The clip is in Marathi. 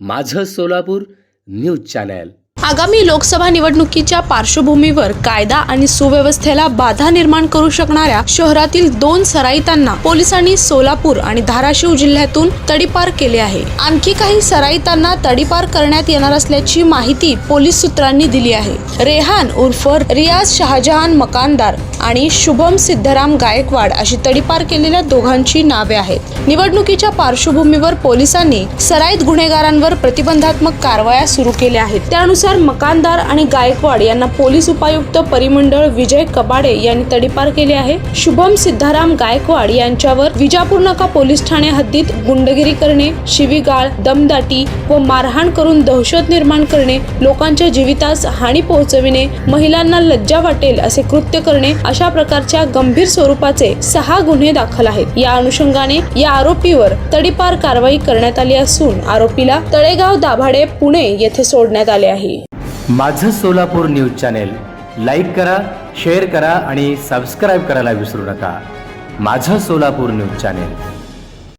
माझं सोलापूर न्यूज चॅनल. आगामी लोकसभा निवडणुकीच्या पार्श्वभूमीवर कायदा आणि सुव्यवस्थेला बाधा निर्माण करू शकणाऱ्या शहरातील दोन सराईतांना पोलिसांनी सोलापूर आणि धाराशिव जिल्ह्यातून तडीपार केले आहे. आणखी काही सराईतांना तडीपार करण्यात येणार असल्याची माहिती पोलीस सूत्रांनी दिली आहे. रेहान उर्फ रियाज शहाजहान मकानदार आणि शुभम सिद्धराम गायकवाड अशी तडीपार केलेल्या दोघांची नावे आहेत. निवडणुकीच्या पार्श्वभूमीवर पोलिसांनी सराईत गुन्हेगारांवर प्रतिबंधात्मक कारवाया सुरू केल्या आहेत. त्यानुसार मकानदार आणि गायकवाड यांना पोलीस उपायुक्त परिमंडळ विजय कबाडे यांनी तडीपार केले आहे. शुभम सिद्धाराम गायकवाड यांच्यावर विजापूर नाका पोलीस ठाणे हद्दीत गुंडगिरी करणे शिवीगाळ दमदाटी व मारहाण करून दहशत निर्माण करणे लोकांच्या जीवितास हानी पोहोचविणे महिलांना लज्जा वाटेल असे कृत्य करणे अशा प्रकारच्या गंभीर स्वरूपाचे सहा गुन्हे दाखल आहेत. या अनुषंगाने या आरोपीवर तडीपार कारवाई करण्यात आली असून आरोपीला तळेगाव दाभाडे पुणे येथे सोडण्यात आले आहे. माझं सोलापूर न्यूज चॅनेल लाईक करा शेअर करा आणि सबस्क्राईब करायला विसरू नका. माझं सोलापूर न्यूज चॅनेल.